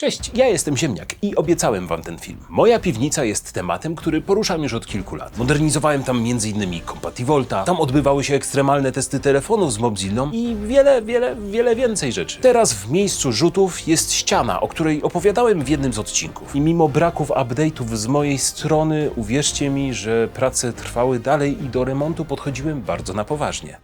Cześć, ja jestem Ziemniak i obiecałem wam ten film. Moja piwnica jest tematem, który poruszam już od kilku lat. Modernizowałem tam m.in. Compativolta, tam odbywały się ekstremalne testy telefonów z Mobzillą i wiele, wiele, wiele więcej rzeczy. Teraz w miejscu rzutów jest ściana, o której opowiadałem w jednym z odcinków. I mimo braków update'ów z mojej strony, uwierzcie mi, że prace trwały dalej i do remontu podchodziłem bardzo na poważnie.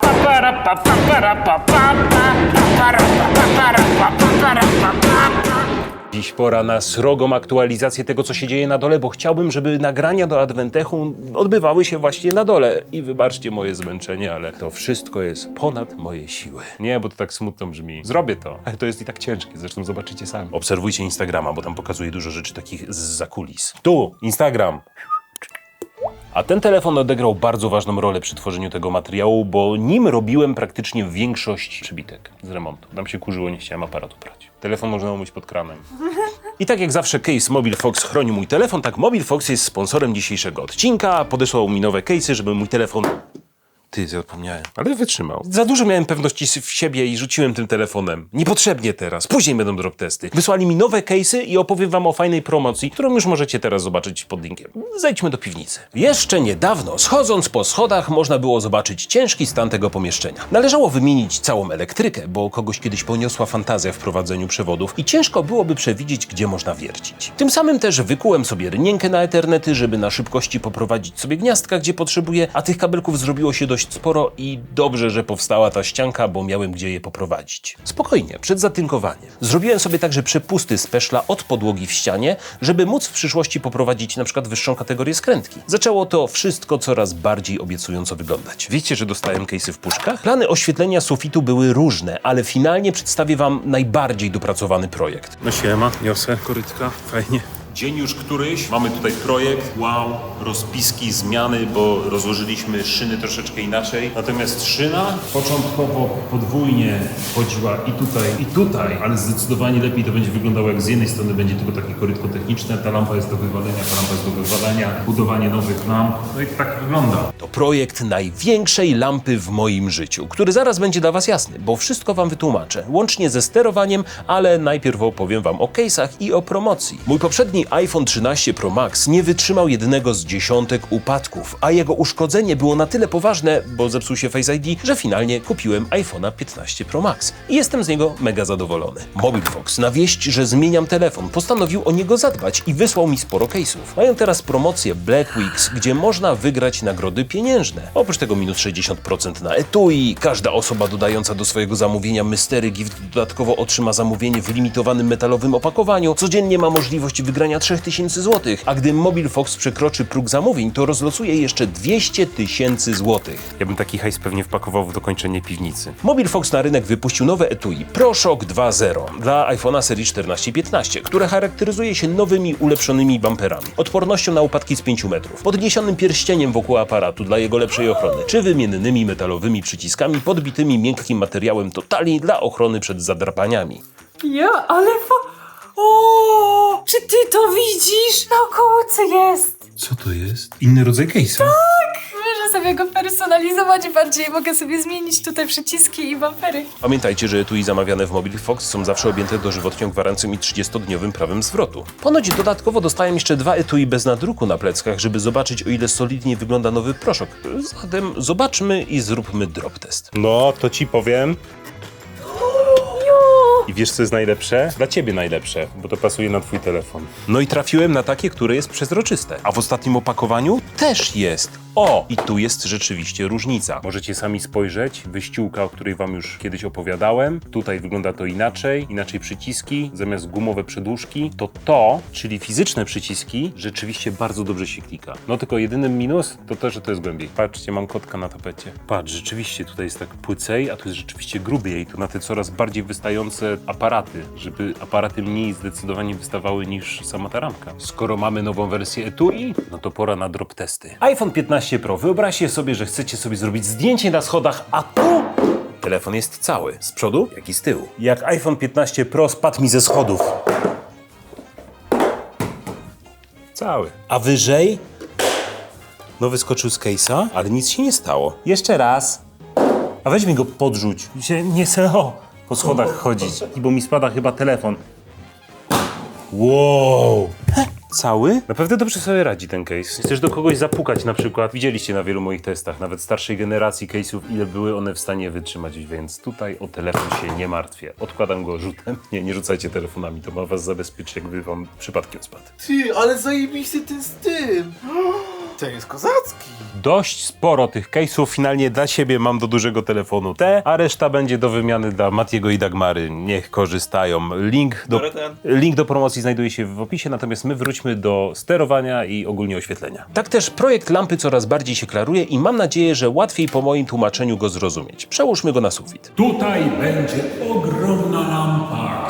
Dziś pora na srogą aktualizację tego, co się dzieje na dole, bo chciałbym, żeby nagrania do Adwentechu odbywały się właśnie na dole. I wybaczcie moje zmęczenie, ale to wszystko jest ponad moje siły. Nie, bo to tak smutno brzmi. Zrobię to, ale to jest i tak ciężkie, zresztą zobaczycie sami. Obserwujcie Instagrama, bo tam pokazuję dużo rzeczy takich z zakulis. Tu, Instagram. A ten telefon odegrał bardzo ważną rolę przy tworzeniu tego materiału, bo nim robiłem praktycznie większość przybitek z remontu. Tam się kurzyło, nie chciałem aparatu brać. Telefon można umyć pod kranem. I tak jak zawsze case Mobile Fox chroni mój telefon, tak Mobile Fox jest sponsorem dzisiejszego odcinka. Podesłał mi nowe case'y, żeby mój telefon... Ty, zapomniałem. Ale wytrzymał. Za dużo miałem pewności w siebie i rzuciłem tym telefonem. Niepotrzebnie teraz. Później będą drop testy. Wysłali mi nowe case'y i opowiem wam o fajnej promocji, którą już możecie teraz zobaczyć pod linkiem. Zejdźmy do piwnicy. Jeszcze niedawno, schodząc po schodach, można było zobaczyć ciężki stan tego pomieszczenia. Należało wymienić całą elektrykę, bo kogoś kiedyś poniosła fantazja w prowadzeniu przewodów i ciężko byłoby przewidzieć, gdzie można wiercić. Tym samym też wykułem sobie rynienkę na Ethernety, żeby na szybkości poprowadzić sobie gniazdka, gdzie potrzebuję, a tych kabelków zrobiło się dość sporo i dobrze, że powstała ta ścianka, bo miałem gdzie je poprowadzić. Spokojnie, przed zatynkowaniem. Zrobiłem sobie także przepusty z peszla od podłogi w ścianie, żeby móc w przyszłości poprowadzić na przykład wyższą kategorię skrętki. Zaczęło to wszystko coraz bardziej obiecująco wyglądać. Wiecie, że dostałem case'y w puszkach? Plany oświetlenia sufitu były różne, ale finalnie przedstawię wam najbardziej dopracowany projekt. No siema, niosę korytka, fajnie. Dzień już któryś, mamy tutaj projekt, wow, rozpiski, zmiany, bo rozłożyliśmy szyny troszeczkę inaczej. Natomiast szyna początkowo podwójnie chodziła i tutaj, i tutaj, ale zdecydowanie lepiej to będzie wyglądało, jak z jednej strony będzie tylko takie korytko techniczne, ta lampa jest do wywalenia, ta lampa jest do wywalenia, budowanie nowych lamp, no i tak wygląda. To projekt największej lampy w moim życiu, który zaraz będzie dla Was jasny, bo wszystko Wam wytłumaczę, łącznie ze sterowaniem, ale najpierw opowiem Wam o case'ach i o promocji. Mój poprzedni iPhone 13 Pro Max nie wytrzymał jednego z dziesiątek upadków, a jego uszkodzenie było na tyle poważne, bo zepsuł się Face ID, że finalnie kupiłem iPhone'a 15 Pro Max. I jestem z niego mega zadowolony. Mobile Fox na wieść, że zmieniam telefon, postanowił o niego zadbać i wysłał mi sporo case'ów. Mają teraz promocję Black Weeks, gdzie można wygrać nagrody pieniężne. Oprócz tego minus 60% na etui, każda osoba dodająca do swojego zamówienia Mystery Gift dodatkowo otrzyma zamówienie w limitowanym metalowym opakowaniu. Codziennie ma możliwość wygrania 3000 zł, a gdy Mobile Fox przekroczy próg zamówień, to rozlosuje jeszcze 200 tysięcy złotych. Ja bym taki hajs pewnie wpakował w dokończenie piwnicy. Mobile Fox na rynek wypuścił nowe etui ProShock 2.0 dla iPhone'a serii 14 i 15, które charakteryzuje się nowymi, ulepszonymi bumperami, odpornością na upadki z 5 metrów, podniesionym pierścieniem wokół aparatu dla jego lepszej ochrony, czy wymiennymi metalowymi przyciskami podbitymi miękkim materiałem totali dla ochrony przed zadrapaniami. Ja, ale fa... O, czy ty to widzisz? Na okładce jest. Co to jest? Inny rodzaj case'a? Możesz sobie go personalizować bardziej. Mogę sobie zmienić tutaj przyciski i bumpery. Pamiętajcie, że etui zamawiane w Mobile Fox są zawsze objęte dożywotnią gwarancją i 30-dniowym prawem zwrotu. Ponoć dodatkowo dostałem jeszcze dwa etui bez nadruku na pleckach, żeby zobaczyć o ile solidniej wygląda nowy proszok. Zatem zobaczmy i zróbmy drop test. No, to ci powiem. I wiesz, co jest najlepsze? Dla ciebie najlepsze, bo to pasuje na twój telefon. No i trafiłem na takie, które jest przezroczyste. A w ostatnim opakowaniu też jest. O! I tu jest rzeczywiście różnica. Możecie sami spojrzeć. Wyściółka, o której wam już kiedyś opowiadałem. Tutaj wygląda to inaczej. Inaczej przyciski. Zamiast gumowe przedłużki, to to, czyli fizyczne przyciski, rzeczywiście bardzo dobrze się klika. No tylko jedynym minus to to, że to jest głębiej. Patrzcie, mam kotka na tapecie. Patrz, rzeczywiście tutaj jest tak płycej, a tu jest rzeczywiście grubiej. Tu na te coraz bardziej wystające aparaty, żeby aparaty mniej zdecydowanie wystawały niż sama ta ramka. Skoro mamy nową wersję etui, no to pora na drop testy. iPhone 15 Pro. Wyobraźcie sobie, że chcecie sobie zrobić zdjęcie na schodach, a tu telefon jest cały. Z przodu, jak i z tyłu. Jak iPhone 15 Pro spadł mi ze schodów. Cały. A wyżej? No wyskoczył z case'a, ale nic się nie stało. Jeszcze raz. A weź mi go podrzuć. Się nie chcę po schodach chodzić, bo mi spada chyba telefon. Wow! Cały? Naprawdę dobrze sobie radzi ten case. Chcesz do kogoś zapukać na przykład. Widzieliście na wielu moich testach, nawet starszej generacji case'ów, ile były one w stanie wytrzymać, więc tutaj o telefon się nie martwię. Odkładam go rzutem. Nie, nie rzucajcie telefonami, to ma was zabezpieczyć, jakby wam przypadkiem spadł. Ty, ale zajebisty ten z tym. Ten jest kozacki. Dość sporo tych case'ów finalnie dla siebie mam do dużego telefonu T, a reszta będzie do wymiany dla Matiego i Dagmary. Niech korzystają. Link do, link do promocji znajduje się w opisie, natomiast my wróćmy do sterowania i ogólnie oświetlenia. Tak też projekt lampy coraz bardziej się klaruje i mam nadzieję, że łatwiej po moim tłumaczeniu go zrozumieć. Przełóżmy go na sufit. Tutaj będzie ogromna lampa,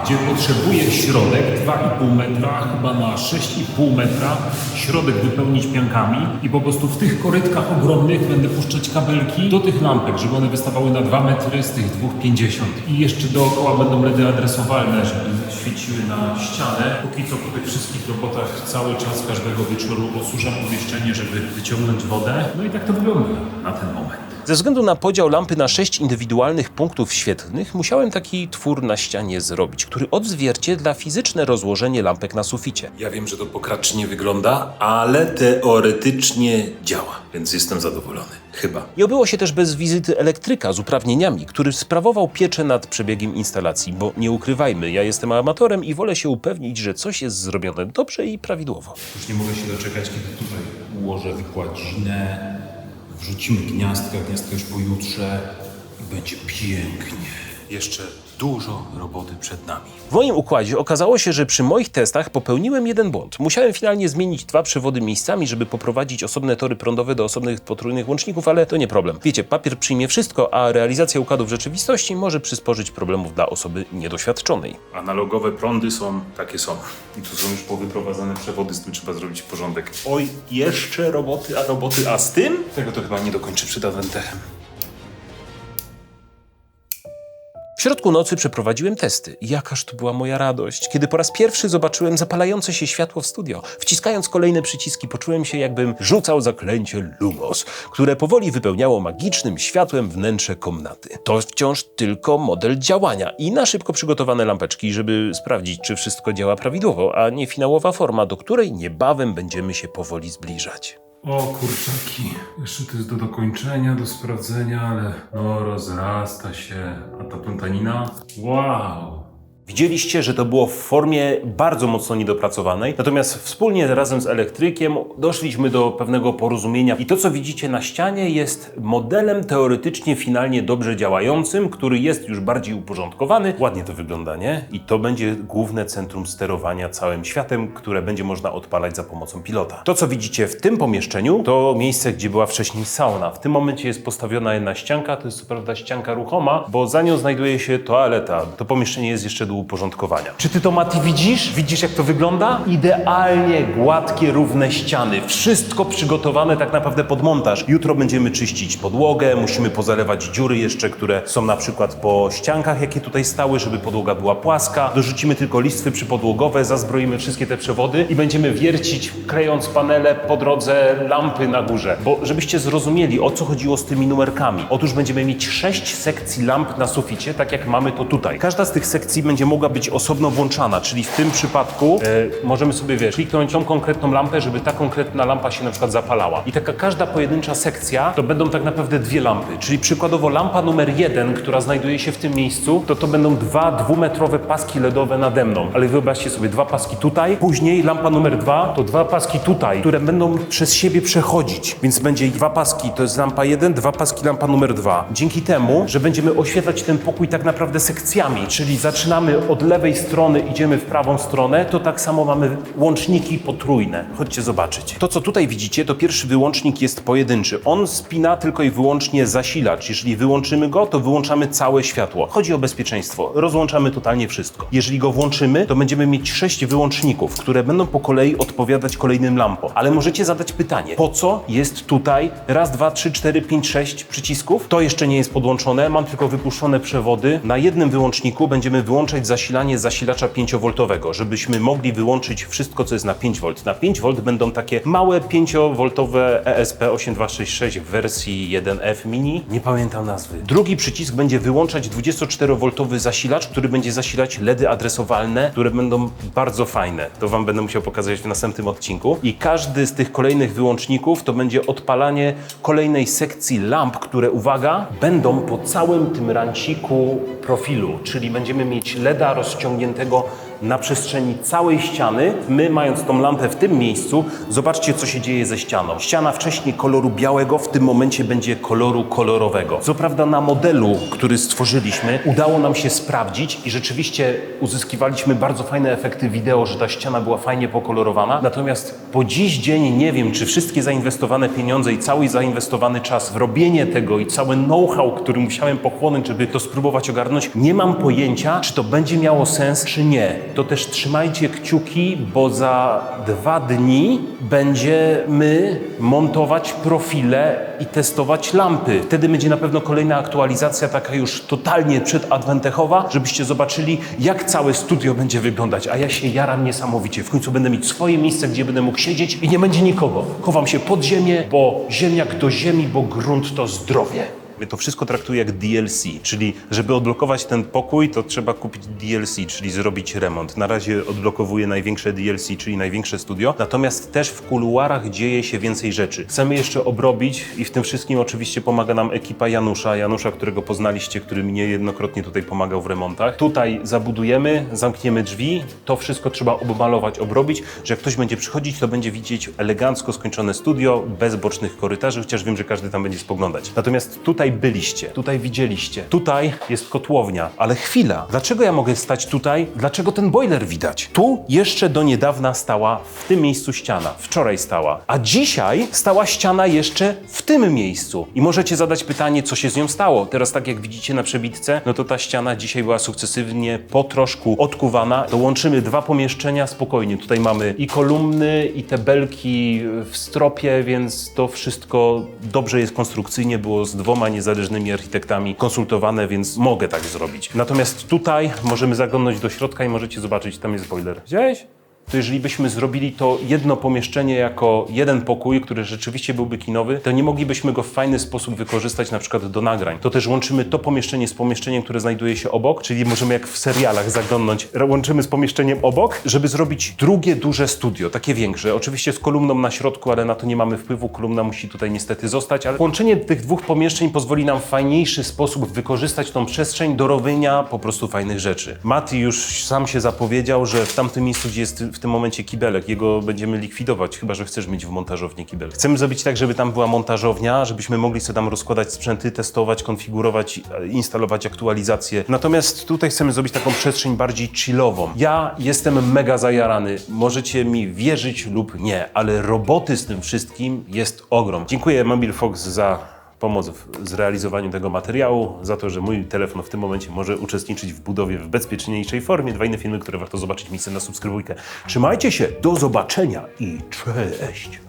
gdzie potrzebuję środek 2,5 metra, chyba na 6,5 metra, środek wypełnić piankami i po prostu w tych korytkach ogromnych będę puszczać kabelki do tych lampek, żeby one wystawały na 2 metry z tych 2,50. I jeszcze dookoła będą LEDy adresowalne, żeby świeciły na ścianę. Póki co po tych wszystkich robotach cały czas każdego wieczoru osuszam pomieszczenie, żeby wyciągnąć wodę. No i tak to wygląda na ten moment. Ze względu na podział lampy na sześć indywidualnych punktów świetlnych, musiałem taki twór na ścianie zrobić, który odzwierciedla fizyczne rozłożenie lampek na suficie. Ja wiem, że to pokracznie wygląda, ale teoretycznie działa, więc jestem zadowolony. Chyba. Nie obyło się też bez wizyty elektryka z uprawnieniami, który sprawował pieczę nad przebiegiem instalacji, bo nie ukrywajmy, ja jestem amatorem i wolę się upewnić, że coś jest zrobione dobrze i prawidłowo. Już nie mogę się doczekać, kiedy tutaj ułożę wykładzinę, wrzucimy gniazdka, gniazdka już pojutrze i będzie pięknie. Jeszcze dużo roboty przed nami. W moim układzie okazało się, że przy moich testach popełniłem jeden błąd. Musiałem finalnie zmienić dwa przewody miejscami, żeby poprowadzić osobne tory prądowe do osobnych potrójnych łączników, ale to nie problem. Wiecie, papier przyjmie wszystko, a realizacja układu w rzeczywistości może przysporzyć problemów dla osoby niedoświadczonej. Analogowe prądy są takie są. I tu są już powyprowadzane przewody, z tym trzeba zrobić porządek. Oj, jeszcze roboty, a roboty, a z tym? Tego to chyba nie dokończę przed Aventechem. W środku nocy przeprowadziłem testy. Jakaż to była moja radość, kiedy po raz pierwszy zobaczyłem zapalające się światło w studio. Wciskając kolejne przyciski, poczułem się, jakbym rzucał zaklęcie Lumos, które powoli wypełniało magicznym światłem wnętrze komnaty. To wciąż tylko model działania i na szybko przygotowane lampeczki, żeby sprawdzić, czy wszystko działa prawidłowo, a nie finałowa forma, do której niebawem będziemy się powoli zbliżać. O kurczaki, jeszcze to jest do dokończenia, do sprawdzenia, ale no rozrasta się. A ta plątanina? Wow! Widzieliście, że to było w formie bardzo mocno niedopracowanej, natomiast wspólnie razem z elektrykiem doszliśmy do pewnego porozumienia i to, co widzicie na ścianie jest modelem teoretycznie finalnie dobrze działającym, który jest już bardziej uporządkowany. Ładnie to wygląda, nie? I to będzie główne centrum sterowania całym światem, które będzie można odpalać za pomocą pilota. To, co widzicie w tym pomieszczeniu, to miejsce, gdzie była wcześniej sauna. W tym momencie jest postawiona jedna ścianka, to jest co prawda ścianka ruchoma, bo za nią znajduje się toaleta. To pomieszczenie jest jeszcze do uporządkowania. Czy ty to, Mati, widzisz? Widzisz, jak to wygląda? Idealnie gładkie, równe ściany. Wszystko przygotowane tak naprawdę pod montaż. Jutro będziemy czyścić podłogę, musimy pozalewać dziury jeszcze, które są na przykład po ściankach, jakie tutaj stały, żeby podłoga była płaska. Dorzucimy tylko listwy przypodłogowe, zazbroimy wszystkie te przewody i będziemy wiercić, klejąc panele po drodze lampy na górze. Bo żebyście zrozumieli, o co chodziło z tymi numerkami. Otóż będziemy mieć sześć sekcji lamp na suficie, tak jak mamy to tutaj. Każda z tych sekcji będzie mogła być osobno włączana, czyli w tym przypadku e, możemy sobie, wiesz, kliknąć tą konkretną lampę, żeby ta konkretna lampa się na przykład zapalała. I taka każda pojedyncza sekcja to będą tak naprawdę dwie lampy, czyli przykładowo lampa numer jeden, która znajduje się w tym miejscu, to to będą dwa dwumetrowe paski LEDowe nade mną. Ale wyobraźcie sobie, dwa paski tutaj, później lampa numer dwa to dwa paski tutaj, które będą przez siebie przechodzić. Więc będzie dwa paski, to jest lampa jeden, dwa paski lampa numer dwa. Dzięki temu, że będziemy oświetlać ten pokój tak naprawdę sekcjami, czyli zaczynamy od lewej strony, idziemy w prawą stronę, to tak samo mamy łączniki potrójne. Chodźcie zobaczyć. To, co tutaj widzicie, to pierwszy wyłącznik jest pojedynczy. On spina tylko i wyłącznie zasilacz. Jeżeli wyłączymy go, to wyłączamy całe światło. Chodzi o bezpieczeństwo. Rozłączamy totalnie wszystko. Jeżeli go włączymy, to będziemy mieć sześć wyłączników, które będą po kolei odpowiadać kolejnym lampom. Ale możecie zadać pytanie, po co jest tutaj raz, dwa, trzy, cztery, pięć, sześć przycisków? To jeszcze nie jest podłączone, mam tylko wypuszczone przewody. Na jednym wyłączniku będziemy wyłączać wyłączyć zasilanie zasilacza 5V, żebyśmy mogli wyłączyć wszystko, co jest na 5V. Na 5V będą takie małe 5V ESP8266 w wersji 1F mini. Nie pamiętam nazwy. Drugi przycisk będzie wyłączać 24V zasilacz, który będzie zasilać LEDy adresowalne, które będą bardzo fajne. To Wam będę musiał pokazać w następnym odcinku. I każdy z tych kolejnych wyłączników to będzie odpalanie kolejnej sekcji lamp, które, uwaga, będą po całym tym ranciku profilu, czyli będziemy mieć LEDa rozciągniętego na przestrzeni całej ściany. My, mając tą lampę w tym miejscu, zobaczcie, co się dzieje ze ścianą. Ściana wcześniej koloru białego, w tym momencie będzie koloru kolorowego. Co prawda na modelu, który stworzyliśmy, udało nam się sprawdzić i rzeczywiście uzyskiwaliśmy bardzo fajne efekty wideo, że ta ściana była fajnie pokolorowana. Natomiast po dziś dzień nie wiem, czy wszystkie zainwestowane pieniądze i cały zainwestowany czas w robienie tego i cały know-how, który musiałem pochłonąć, żeby to spróbować ogarnąć, nie mam pojęcia, czy to będzie miało sens, czy nie. To też trzymajcie kciuki, bo za dwa dni będziemy montować profile i testować lampy. Wtedy będzie na pewno kolejna aktualizacja, taka już totalnie przedadwentechowa, żebyście zobaczyli, jak całe studio będzie wyglądać. A ja się jaram niesamowicie. W końcu będę mieć swoje miejsce, gdzie będę mógł siedzieć i nie będzie nikogo. Chowam się pod ziemię, bo ziemniak do ziemi, bo grunt to zdrowie. To wszystko traktuję jak DLC, czyli żeby odblokować ten pokój, to trzeba kupić DLC, czyli zrobić remont. Na razie odblokowuję największe DLC, czyli największe studio, natomiast też w kuluarach dzieje się więcej rzeczy. Chcemy jeszcze obrobić i w tym wszystkim oczywiście pomaga nam ekipa Janusza, Janusza, którego poznaliście, który mi niejednokrotnie tutaj pomagał w remontach. Tutaj zabudujemy, zamkniemy drzwi, to wszystko trzeba obmalować, obrobić, że jak ktoś będzie przychodzić, to będzie widzieć elegancko skończone studio, bez bocznych korytarzy, chociaż wiem, że każdy tam będzie spoglądać. Natomiast tutaj byliście, tutaj widzieliście, tutaj jest kotłownia, ale chwila, dlaczego ja mogę stać tutaj? Dlaczego ten boiler widać? Tu jeszcze do niedawna stała w tym miejscu ściana, wczoraj stała, a dzisiaj stała ściana jeszcze w tym miejscu. I możecie zadać pytanie, co się z nią stało. Teraz tak jak widzicie na przebitce, no to ta ściana dzisiaj była sukcesywnie po troszku odkuwana. Dołączymy dwa pomieszczenia spokojnie. Tutaj mamy i kolumny, i te belki w stropie, więc to wszystko dobrze jest konstrukcyjnie, było z dwoma niezależnymi architektami konsultowane, więc mogę tak zrobić. Natomiast tutaj możemy zaglądnąć do środka i możecie zobaczyć, tam jest boiler. Widziałeś? To jeżeli byśmy zrobili to jedno pomieszczenie jako jeden pokój, który rzeczywiście byłby kinowy, to nie moglibyśmy go w fajny sposób wykorzystać na przykład do nagrań. To też łączymy to pomieszczenie z pomieszczeniem, które znajduje się obok, czyli możemy jak w serialach zaglądnąć, łączymy z pomieszczeniem obok, żeby zrobić drugie duże studio, takie większe. Oczywiście z kolumną na środku, ale na to nie mamy wpływu, kolumna musi tutaj niestety zostać, ale łączenie tych dwóch pomieszczeń pozwoli nam w fajniejszy sposób wykorzystać tą przestrzeń do robienia po prostu fajnych rzeczy. Mati już sam się zapowiedział, że w tamtym miejscu, gdzie jest w tym momencie kibelek, jego będziemy likwidować, chyba że chcesz mieć w montażowni kibelek. Chcemy zrobić tak, żeby tam była montażownia, żebyśmy mogli sobie tam rozkładać sprzęty, testować, konfigurować, e, instalować aktualizacje. Natomiast tutaj chcemy zrobić taką przestrzeń bardziej chillową. Ja jestem mega zajarany. Możecie mi wierzyć lub nie, ale roboty z tym wszystkim jest ogrom. Dziękuję Mobile Fox za pomoc w zrealizowaniu tego materiału, za to, że mój telefon w tym momencie może uczestniczyć w budowie w bezpieczniejszej formie. Dwa inne filmy, które warto zobaczyć, miejsce na subskrybujkę. Trzymajcie się, do zobaczenia i cześć!